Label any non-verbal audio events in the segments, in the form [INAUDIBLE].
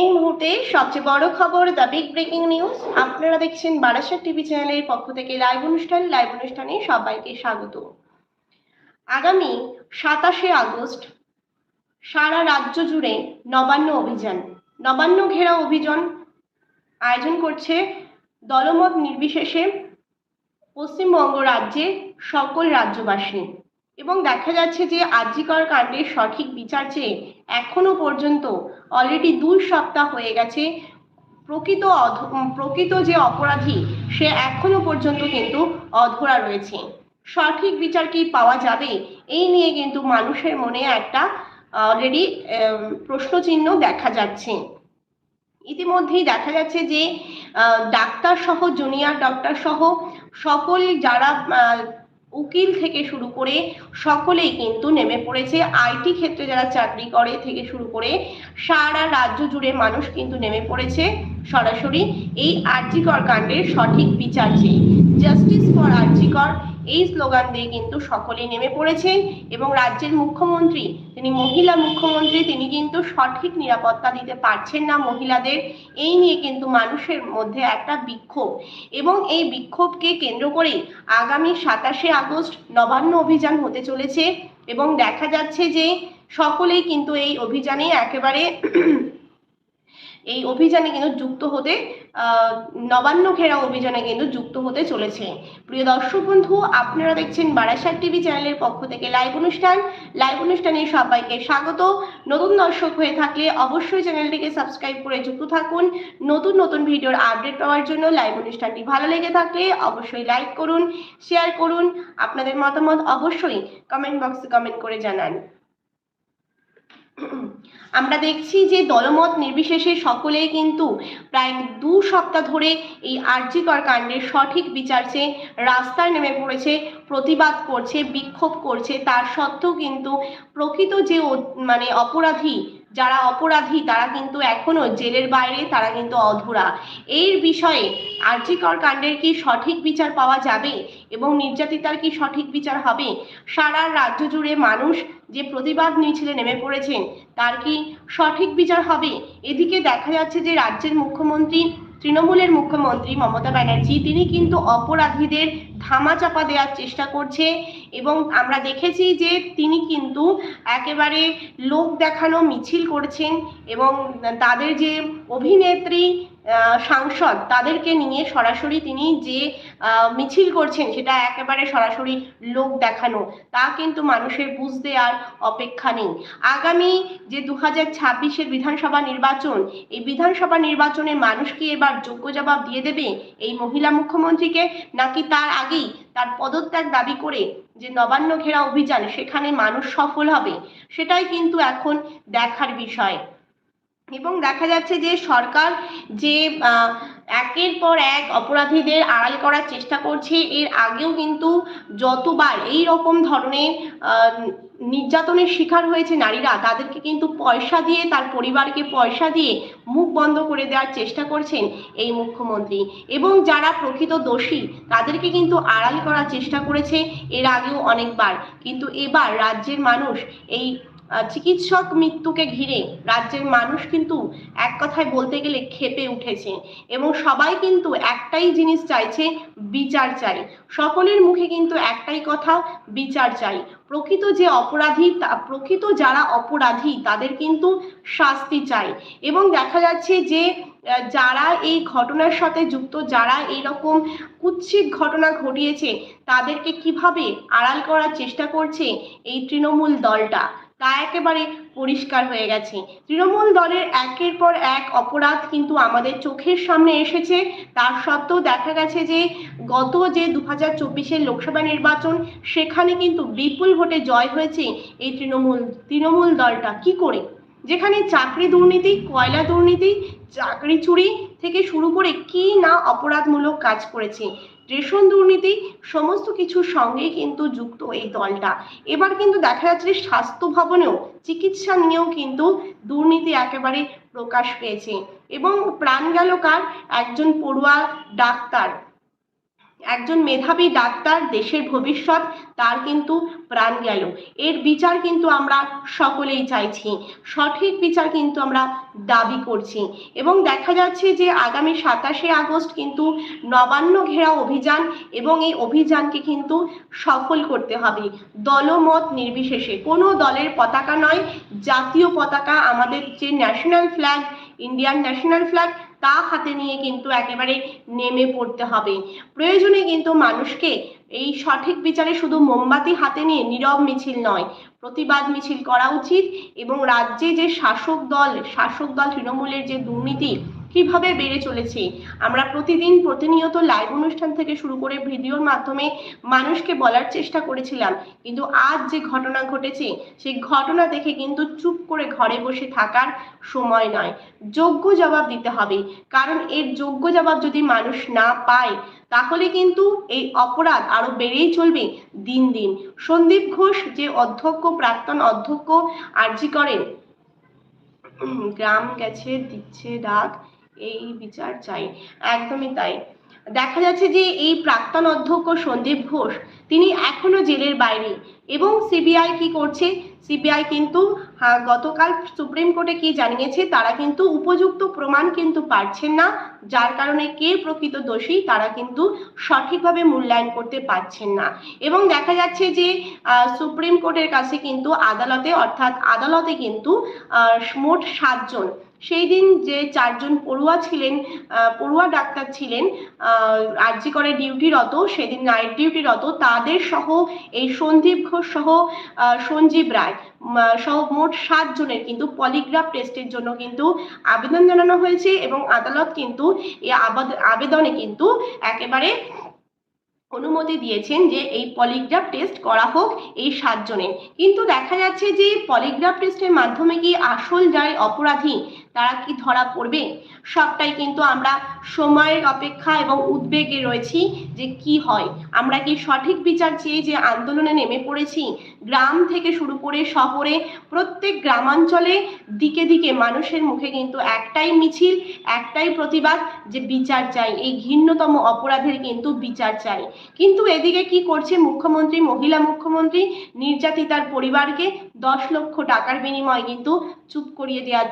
এই মুহূর্তে সবচেয়ে বড় খবর দ্য বিগ ব্রেকিং নিউজ। আপনারা দেখছেন বারাসাত টিভি চ্যানেলের পক্ষ থেকে লাইভ অনুষ্ঠান। লাইভ অনুষ্ঠানে সবাইকে স্বাগত। আগামী সাতাশে আগস্ট সারা রাজ্য জুড়ে নবান্ন অভিযান। নবান্ন ঘেরা অভিযান আয়োজন করছে দলমত নির্বিশেষে পশ্চিমবঙ্গ রাজ্যে সকল রাজ্যবাসী। এবং দেখা যাচ্ছে যে আজিকর কাণ্ডের সঠিক বিচার চেয়ে এখনও পর্যন্ত অলরেডি দুই সপ্তাহ হয়ে গেছে। প্রকৃত প্রকৃত যে অপরাধী, সে এখনও পর্যন্ত কিন্তু অধরা রয়েছে। সঠিক বিচার কি পাওয়া যাবে? এই নিয়ে কিন্তু মানুষের মনে একটা অলরেডি প্রশ্নচিহ্ন দেখা যাচ্ছে। ইতিমধ্যেই দেখা যাচ্ছে যে ডাক্তার সহ জুনিয়র ডক্টর সহ সকল যারা উকিল থেকে শুরু করে সকলেই কিন্তু নেমে পড়েছে। আইটি ক্ষেত্রে যারা চাকরি করে থেকে শুরু করে সারা রাজ্য জুড়ে মানুষ কিন্তু নেমে পড়েছে সরাসরি। এই আর্জিকর কাণ্ডের সঠিক বিচার চেয়ে। জাস্টিস ফর আর্জিকর এই স্লোগান দিয়ে কিন্তু সকলেই নেমে পড়েছেন এবং রাজ্যের মুখ্যমন্ত্রী, তিনি মহিলা মুখ্যমন্ত্রী, তিনি কিন্তু সঠিক নিরাপত্তা দিতে পারছেন না মহিলাদের। এই নিয়ে কিন্তু মানুষের মধ্যে একটা বিক্ষোভ এবং এই বিক্ষোভকে কেন্দ্র করে আগামী সাতাশে আগস্ট নবান্ন অভিযান হতে চলেছে এবং দেখা যাচ্ছে যে সকলেই কিন্তু এই অভিযানে একেবারে এই অভিযানে কিন্তু যুক্ত হতে নবান্ন ঘেরা অভিযানে কিন্তু যুক্ত হতে চলেছে। প্রিয় দর্শক বন্ধু, আপনারা দেখছেন বারাসাত টিভি চ্যানেলের পক্ষ থেকে লাইভ অনুষ্ঠান। লাইভ অনুষ্ঠানে সবাইকে স্বাগত। নতুন দর্শক হয়ে থাকলে অবশ্যই চ্যানেলটিকে সাবস্ক্রাইব করে যুক্ত থাকুন। নতুন নতুন ভিডিওর আপডেট পাওয়ার জন্য লাইভ অনুষ্ঠানটি ভালো লেগে থাকলে অবশ্যই লাইক করুন, শেয়ার করুন। আপনাদের মতামত অবশ্যই কমেন্ট বক্সে কমেন্ট করে জানান। আমরা দেখছি যে দলমত নির্বিশেষে সকলেই কিন্তু প্রায় দু সপ্তাহ ধরে এই আর্যিকর কাণ্ডের সঠিক বিচার চেয়ে রাস্তায় নেমে পড়েছে, প্রতিবাদ করছে, বিক্ষোভ করছে। তার সত্ত্বেও কিন্তু প্রকৃত যে মানে অপরাধী, যারা অপরাধী, তারা কিন্তু এখনও জেলের বাইরে, তারা কিন্তু অধরা। এর বিষয়ে আর্যিকর কাণ্ডের কি সঠিক বিচার পাওয়া যাবে এবং নির্যাতিতার কি সঠিক বিচার হবে? সারা রাজ্য জুড়ে মানুষ যে প্রতিবাদ মিছিলে নেমে পড়েছেন, তার কি সঠিক বিচার হবে? এদিকে দেখা যাচ্ছে যে রাজ্যের মুখ্যমন্ত্রী, তৃণমূলের মুখ্যমন্ত্রী মমতা ব্যানার্জি, তিনি কিন্তু অপরাধীদের ধামাচাপা দেওয়ার চেষ্টা করছে এবং আমরা দেখেছি যে তিনি কিন্তু একেবারে লোক দেখানো মিছিল করছেন এবং তাদের যে অভিনেত্রী সাংসদ, তাদেরকে নিয়ে সরাসরি তিনি যে মিছিল করছেন সেটা একেবারে সরাসরি লোক দেখানো, তা কিন্তু মানুষের বুঝতে আর অপেক্ষা নেই। আগামী যে দু হাজার ছাব্বিশের বিধানসভা নির্বাচন, এই বিধানসভা নির্বাচনে মানুষ কি এবার যোগ্য জবাব দিয়ে দেবে এই মহিলা মুখ্যমন্ত্রীকে? নাকি তার আগেই তার পদত্যাগ দাবি করে যে নবান্ন ঘেরা অভিযান সেখানে মানুষ সফল হবে? সেটাই কিন্তু এখন দেখার বিষয়। এবং দেখা যাচ্ছে যে সরকার যে একের পর এক অপরাধীদের আড়াল করার চেষ্টা করছে, এর আগেও কিন্তু যতবার এই রকম ধরনের নির্যাতনের শিকার হয়েছে নারীরা, তাদেরকে কিন্তু পয়সা দিয়ে, তার পরিবারকে পয়সা দিয়ে মুখ বন্ধ করে দেওয়ার চেষ্টা করছেন এই মুখ্যমন্ত্রী। এবং যারা প্রকৃত দোষী, তাদেরকে কিন্তু আড়াল করার চেষ্টা করেছে, এর আগেও অনেকবার। কিন্তু এবার রাজ্যের মানুষ এই চিকিৎসক মৃত্যুকে ঘিরে রাজ্যের মানুষ কিন্তু এক কথায় বলতে গেলে ক্ষেপে উঠেছে এবং সবাই কিন্তু একটাই জিনিস চাইছে, বিচার চাই। সকলের মুখে কিন্তু একটাই কথা, বিচার চাই। প্রকৃত যে অপরাধী প্রকৃত যারা অপরাধী, তাদের কিন্তু শাস্তি চাই। এবং দেখা যাচ্ছে যে যারা এই ঘটনার সাথে যুক্ত, যারা এই রকম কুৎসিত ঘটনা ঘটিয়েছে, তাদেরকে কীভাবে আড়াল করার চেষ্টা করছে এই তৃণমূল দলটা? তা একেবারে পরিষ্কার হয়ে গেছে। তৃণমূল দলের একের পর এক অপরাধ কিন্তু আমাদের চোখের সামনে এসেছে। তার সত্ত্বেও দেখা গেছে যে, গত যে দু হাজার চব্বিশের লোকসভা নির্বাচন, সেখানে কিন্তু বিপুল ভোটে জয় হয়েছে এই তৃণমূল তৃণমূল দলটা। কি করে? যেখানে চাকরি দুর্নীতি, কয়লা দুর্নীতি, চাকরি চুরি থেকে শুরু করে কি না অপরাধমূলক কাজ করেছে। রেশন দুর্নীতি, সমস্ত কিছুর সঙ্গে কিন্তু যুক্ত এই দলটা। এবার কিন্তু দেখা যাচ্ছে স্বাস্থ্য ভবনেও চিকিৎসা নিয়েও কিন্তু দুর্নীতি একেবারে প্রকাশ পেয়েছে। এবং প্রাণ গেল কার? একজন পড়ুয়া ডাক্তার। একজন মেধাবী ডাক্তার, দেশের ভবিষ্যৎ, তার কিন্তু প্রাণ গেল। এর বিচার কিন্তু আমরা সকলেই চাইছি। সঠিক বিচার কিন্তু আমরা দাবি করছি। এবং দেখা যাচ্ছে যে আগামী সাতাশে আগস্ট কিন্তু নবান্ন ঘেরা অভিযান এবং এই অভিযানকে কিন্তু সফল করতে হবে। দলমত নির্বিশেষে। কোনো দলের পতাকা নয়, জাতীয় পতাকা, আমাদের যে national flag Indian national flag তা হাতে নিয়ে কিন্তু একেবারে নেমে পড়তে হবে। প্রয়োজনে কিন্তু মানুষকে এই সঠিক বিচারে শুধু মোমবাতি হাতে নিয়ে নীরব মিছিল নয়, প্রতিবাদ মিছিল করা উচিত এবং রাজ্যে যে শাসক দল শাসক দল তৃণমূলের যে দুর্নীতি কীভাবে বেড়ে চলেছে? আমরা প্রতিদিন প্রতিনিয়ত লাইভ অনুষ্ঠান থেকে শুরু করে ভিডিওর মাধ্যমে মানুষকে বলার চেষ্টা করেছিলাম। কিন্তু আজ যে ঘটনা ঘটেছে, সেই ঘটনা দেখে কিন্তু চুপ করে ঘরে বসে থাকার সময় নয়। যোগ্য জবাব দিতে হবে। কারণ এর যোগ্য জবাব যদি মানুষ না পায়, তাহলে কিন্তু এই অপরাধ আরও বেড়েই চলবে দিন দিন। সন্দীপ ঘোষ, যে অধ্যক্ষ, প্রাক্তন অধ্যক্ষ, আর্জি করেন। গ্রাম গেছে, দিচ্ছে, ডাক। এই বিচার চাই। একদমই তাই। দেখা যাচ্ছে যে এই প্রাক্তন অধ্যক্ষ সন্দীপ ঘোষ তিনি এখনও জেলের বাইরে এবং সিবিআই কি করছে? সিবিআই কিন্তু হ্যাঁ, গতকাল সুপ্রিম কোর্টে কি জানিয়েছে তারা কিন্তু উপযুক্ত প্রমাণ কিন্তু পাচ্ছেন না। যার কারণে কে প্রকৃত দোষী তারা কিন্তু সঠিকভাবে মূল্যায়ন করতে পারছেন না। এবং দেখা যাচ্ছে যে সুপ্রিম কোর্টের কাছে কিন্তু আদালতে অর্থাৎ আদালতে কিন্তু মোট সাতজন সেই দিন যে চারজন পড়ুয়া ছিলেন পড়ুয়া ডাক্তার ছিলেন আর আরজি করে ডিউটিরত সেদিন নাইট ডিউটিরত তাদের সহ এই সন্দীপ ঘোষ সহ সঞ্জীব রায় সহ মোট সাত জনের কিন্তু পলিগ্রাফ টেস্টের জন্য কিন্তু আবেদন জানানো হয়েছে এবং আদালত কিন্তু এই আবাদ- আবেদনে কিন্তু একেবারে অনুমতি দিয়েছেন যে এই পলিগ্রাফ টেস্ট করা হোক এই সাতজনের। কিন্তু দেখা যাচ্ছে যে পলিগ্রাফ টেস্টের মাধ্যমে কি আসল যারা অপরাধী? তারা কি ধরা পড়বে? সবটাই কিন্তু আমরা সময়ের অপেক্ষা এবং উদ্বেগে রয়েছি যে কি হয়। আমরা কি সঠিক বিচার চেয়ে যে আন্দোলনে নেমে পড়েছি? গ্রাম থেকে শুরু করে শহরে, প্রত্যেক গ্রামাঞ্চলে দিকে দিকে মানুষের মুখে কিন্তু একটাই মিছিল, একটাই প্রতিবাদ যে বিচার চাই। এই ঘৃণ্যতম অপরাধের কিন্তু বিচার চাই। কিন্তু এদিকে কি করছে মুখ্যমন্ত্রী, মহিলা মুখ্যমন্ত্রী, নির্যাতিতার পরিবারকে দশ লক্ষ টাকার বিনিময়ে কিন্তু চুপ করিয়ে দেওয়ার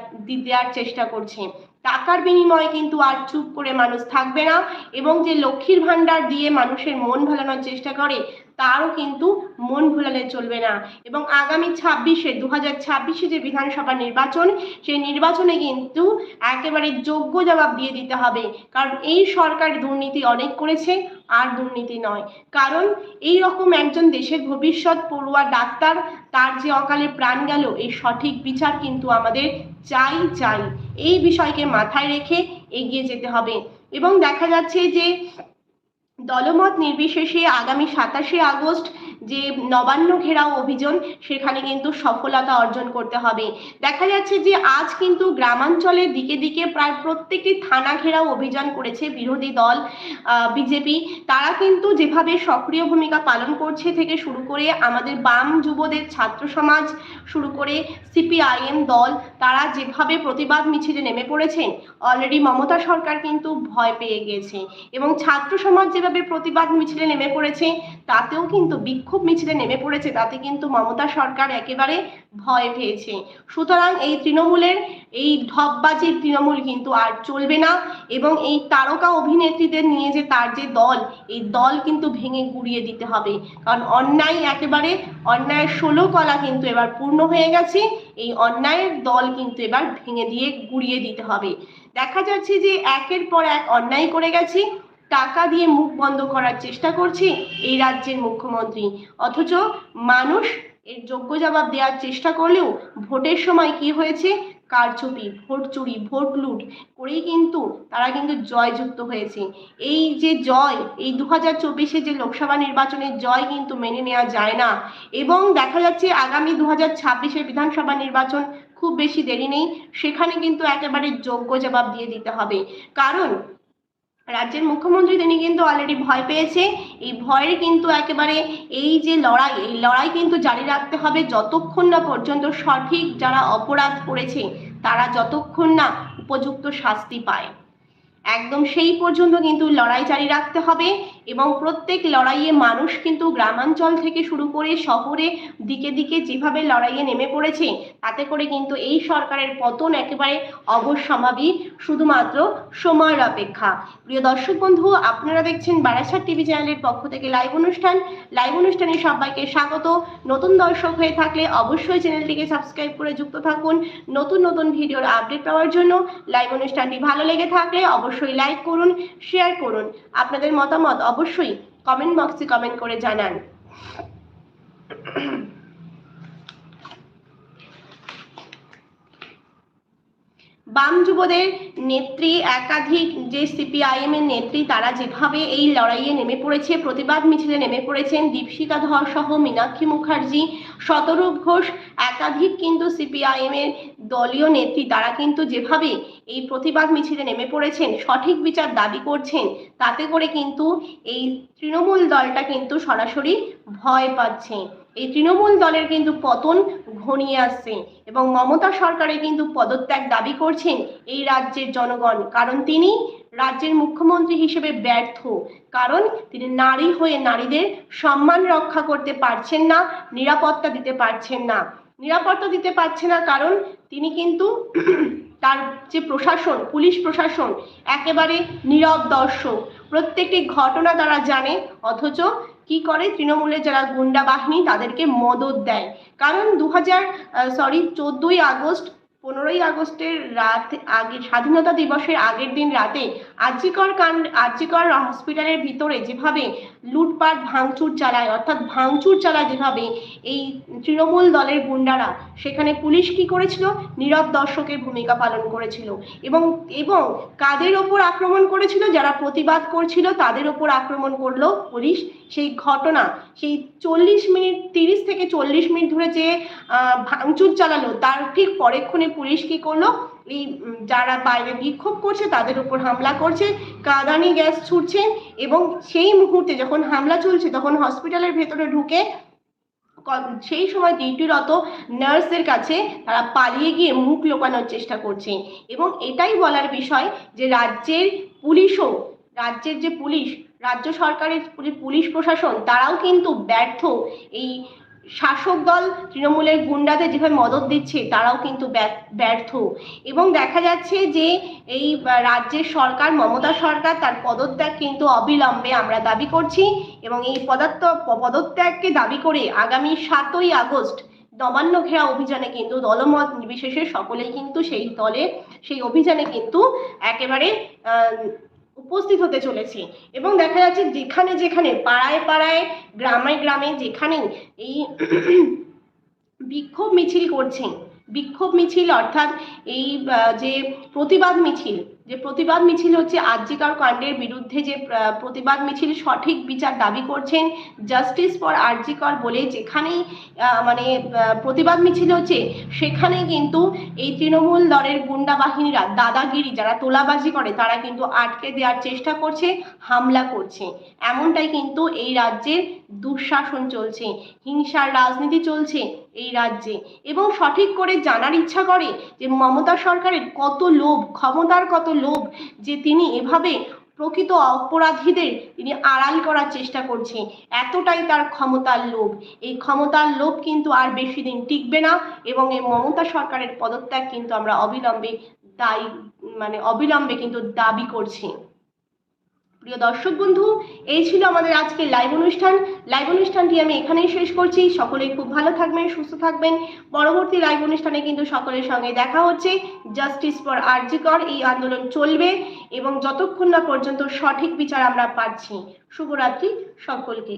দেওয়ার চেষ্টা করছে। টাকার বিনিময়ে কিন্তু আর চুপ করে মানুষ থাকবে না এবং যে লক্ষ্মীর ভাণ্ডার দিয়ে মানুষের মন ভালানোর চেষ্টা করে তারও কিন্তু মন ভোলালে চলবে না। এবং আগামী ছাব্বিশে দু হাজার ছাব্বিশে যে বিধানসভা নির্বাচন, সেই নির্বাচনে কিন্তু একেবারে যোগ্য জবাব দিয়ে দিতে হবে। কারণ এই সরকার দুর্নীতি অনেক করেছে, আর দুর্নীতি নয়। কারণ এই রকম একজন দেশের ভবিষ্যৎ পড়ুয়া ডাক্তার, তার যে অকালে প্রাণ গেল এই সঠিক বিচার কিন্তু আমাদের চাই চাই। এই বিষয়কে মাথায় রেখে এগিয়ে যেতে হবে। এবং দেখা যাচ্ছে যে দলমত নির্বিশেষে আগামী সাতাশে আগস্ট যে নবান্ন ঘেরাও অভিযান, সেখানে কিন্তু সফলতা অর্জন করতে হবে। দেখা যাচ্ছে যে আজ কিন্তু গ্রামাঞ্চলের দিকে দিকে প্রায় প্রত্যেকটি থানা ঘেরাও অভিযান করেছে বিরোধী দল বিজেপি। তারা কিন্তু যেভাবে সক্রিয় ভূমিকা পালন করছে থেকে শুরু করে আমাদের বাম যুবদের ছাত্র সমাজ, শুরু করে সিপিআইএম দল, তারা যেভাবে প্রতিবাদ মিছিলে নেমে পড়েছেন অলরেডি মমতা সরকার কিন্তু ভয় পেয়ে গিয়েছে এবং ছাত্র সমাজ যেভাবে প্রতিবাদ মিছিলে নেমে পড়েছে, তাতেও কিন্তু বিক্ষোভ মিছিলে নেমে পড়েছে, তাতে কিন্তু মমতা সরকার একেবারে ভয় পেয়েছে। সুতরাং এই তৃণমূলের, এই ঢপবাজির তৃণমূল কিন্তু আর চলবে না এবং এই তারকা অভিনেত্রীদের নিয়ে যে তার যে দল, এই দল কিন্তু ভেঙে গুড়িয়ে দিতে হবে। কারণ অন্যায় একেবারে, অন্যায়ের ষোলো কলা কিন্তু এবার পূর্ণ হয়ে গেছে, এই অন্যায়ের দল কিন্তু এবার ভেঙে দিয়ে গুড়িয়ে দিতে হবে। দেখা যাচ্ছে যে একের পর এক অন্যায় করে গেছে টাকা দিয়ে মুখ বন্ধ করার চেষ্টা করছে এই রাজ্যের মুখ্যমন্ত্রী। অথচ মানুষ এর যোগ্য জবাব দেওয়ার চেষ্টা করলেও ভোটের সময় কি হয়েছে? কারচুপি ভোট চুরি, ভোট লুট করেই কিন্তু তারা কিন্তু জয়যুক্ত হয়েছে। এই যে জয়, এই দু হাজার চব্বিশে যে লোকসভা নির্বাচনের জয় কিন্তু মেনে নেওয়া যায় না। এবং দেখা যাচ্ছে আগামী দু হাজার ছাব্বিশের বিধানসভা নির্বাচন খুব বেশি দেরি নেই। সেখানে কিন্তু একেবারে যোগ্য জবাব দিয়ে দিতে হবে। কারণ রাজ্যের মুখ্যমন্ত্রী তিনি কিন্তু অলরেডি ভয় পেয়েছে। এই ভয়ের কিন্তু একেবারে এই যে লড়াই, এই লড়াই কিন্তু জারি রাখতে হবে যতক্ষণ না পর্যন্ত সঠিক যারা অপরাধ করেছে, তারা যতক্ষণ না উপযুক্ত শাস্তি পায়। একদম সেই পর্যন্ত কিন্তু লড়াই জারি রাখতে হবে এবং প্রত্যেক লড়াইয়ে মানুষ কিন্তু গ্রামাঞ্চল থেকে শুরু করে শহরে দিকে দিকে যেভাবে লড়াইয়ে নেমে পড়েছে, তাতে করে কিন্তু এই সরকারের পতন একেবারে অবশ্যম্ভাবী শুধুমাত্র সময়ের অপেক্ষা। প্রিয় দর্শক বন্ধু, আপনারা দেখছেন বারাসাত টিভি চ্যানেলের পক্ষ থেকে লাইভ অনুষ্ঠান। লাইভ অনুষ্ঠানে সবাইকে স্বাগত। নতুন দর্শক হয়ে থাকলে অবশ্যই চ্যানেলটিকে সাবস্ক্রাইব করে যুক্ত থাকুন। নতুন নতুন ভিডিওর আপডেট পাওয়ার জন্য লাইভ অনুষ্ঠানটি ভালো লেগে থাকলে অবশ্যই লাইক করুন শেয়ার করুন। আপনাদের মতামত অবশ্যই কমেন্ট বক্সে কমেন্ট করে জানান। বাম যুবদের নেত্রী, একাধিক যে সিপিআইএম এর নেত্রী, তারা যেভাবে এই লড়াইয়ে নেমে পড়েছে, প্রতিবাদ মিছিলে নেমে পড়েছেন দীপশিকা ধর সহ মীনাক্ষী মুখার্জি, শতরূপ ঘোষ, একাধিক কিন্তু সিপিআইএম এর দলীয় নেত্রী, তারা কিন্তু যেভাবে এই প্রতিবাদ মিছিলে নেমে পড়েছেন, সঠিক বিচার দাবি করছেন, তাতে করে কিন্তু এই তৃণমূল দলটা কিন্তু সরাসরি ভয় পাচ্ছে। এই তৃণমূল দলের কিন্তু পতন ঘনিয়ে আসছে এবং মমতা সরকারের কিন্তু পদত্যাগ দাবি করছেন এই রাজ্যের জনগণ। কারণ তিনি রাজ্যের মুখ্যমন্ত্রী হিসেবে ব্যর্থ। কারণ তিনি নারী হয়ে নারীদের সম্মান রক্ষা করতে পারছেন না, নিরাপত্তা দিতে পারছেন না। নিরাপত্তা দিতে পারছে না কারণ তিনি কিন্তু [CLEARS THROAT] তার যে প্রশাসন, পুলিশ প্রশাসন, একেবারে নীরব দর্শক। প্রত্যেকটি ঘটনা তারা জানে, অথচ কি করে? তৃণমূলের যারা গুন্ডা বাহিনী তাদেরকে মদত দেয়। কারণ দু হাজার সরি চোদ্দই আগস্ট, পনেরোই আগস্টের রাত আগে, স্বাধীনতা দিবসের আগের দিন রাতে আর্জিকর কাণ্ড আর্জিকর হসপিটালের ভিতরে যেভাবে লুটপাট, ভাঙচুর চালায়, অর্থাৎ ভাঙচুর চালায় যেভাবে এই তৃণমূল দলের গুন্ডারা, সেখানে পুলিশ কি করেছিল? নীরব দর্শকের ভূমিকা পালন করেছিল। এবং এবং কাদের ওপর আক্রমণ করেছিল? যারা প্রতিবাদ করছিল, তাদের ওপর আক্রমণ করল পুলিশ। সেই ঘটনা, সেই চল্লিশ মিনিট, তিরিশ থেকে চল্লিশ মিনিট ধরে যে ভাঙচুর চালালো, তার ঠিক পরেক্ষণে পুলিশ কি করল? এই যারা বাইরে বিক্ষোভ করছে তাদের উপর হামলা করছে, কাঁদানি গ্যাস ছুটছে এবং সেই মুহূর্তে যখন হামলা চলছে তখন হসপিটালের ভেতরে ঢুকে সেই সময় ডিউটিরত নার্সদের কাছে তারা পালিয়ে গিয়ে মুখ লোকানোর চেষ্টা করছে। এবং এটাই বলার বিষয় যে রাজ্যের পুলিশও, রাজ্যের যে পুলিশ, রাজ্য সরকারের পুলিশ প্রশাসন, তারাও কিন্তু ব্যর্থ এই শাসক দল তৃণমূলের গুন্ডাদের যেভাবে মদত দিচ্ছে, তারাও কিন্তু ব্যর্থ- এবং দেখা যাচ্ছে যে এই রাজ্যের সরকার, মমতা সরকার তার পদত্যাগ কিন্তু অবিলম্বে আমরা দাবি করছি এবং এই পদার্থ পদত্যাগকে দাবি করে আগামী সাতই আগস্ট নবান্ন ঘেরা অভিযানে কিন্তু দলমত নির্বিশেষে সকলেই কিন্তু সেই দলে, সেই অভিযানে কিন্তু একেবারে উপস্থিত হতে চলেছে। এবং দেখা যাচ্ছে যেখানে যেখানে, পাড়ায় পাড়ায়, গ্রামে গ্রামে যেখানেই এই [CLEARS THROAT] বিক্ষোভ মিছিল করছে। বিক্ষোভ মিছিল অর্থাৎ এই যে প্রতিবাদ মিছিল যে প্রতিবাদ মিছিল হচ্ছে আর্জিকর কাণ্ডের বিরুদ্ধে যে প্রতিবাদ মিছিল সঠিক বিচার দাবি করছেন জাস্টিস ফর আর্জিকর বলে যেখানেই মানে প্রতিবাদ মিছিল হচ্ছে সেখানে কিন্তু এই তৃণমূল দলের গুন্ডা বাহিনীরা, দাদাগিরি যারা তোলাবাজি করে তারা কিন্তু আটকে দেওয়ার চেষ্টা করছে, হামলা করছে। এমনটাই কিন্তু এই রাজ্যের দুঃশাসন চলছে, হিংসার রাজনীতি চলছে এই রাজ্যে। এবং সঠিক করে জানার ইচ্ছা করে যে মমতা সরকারের কত লোভ, ক্ষমতার কত লোভ যে তিনি এভাবে প্রকৃত অপরাধীদের তিনি আড়াল করার চেষ্টা করছে, এতটাই তার ক্ষমতার লোভ। এই ক্ষমতার লোভ কিন্তু আর বেশি দিন টিকবে না এবং এই মমতা সরকারের পদত্যাগ কিন্তু আমরা অবিলম্বে দায়ী মানে অবিলম্বে কিন্তু দাবি করছি। প্রিয় দর্শক বন্ধু, এই ছিল আমাদের আজকের লাইভ অনুষ্ঠান। লাইভ অনুষ্ঠানটি আমি এখানেই শেষ করছি। সকলেই খুব ভালো থাকবেন, সুস্থ থাকবেন। পরবর্তী লাইভ অনুষ্ঠানে কিন্তু সকলের সঙ্গে দেখা হচ্ছে। জাস্টিস ফর আরজিকর এই আন্দোলন চলবে এবং যতক্ষণ না পর্যন্ত সঠিক বিচার আমরা পাচ্ছি। শুভরাত্রি সকলকে।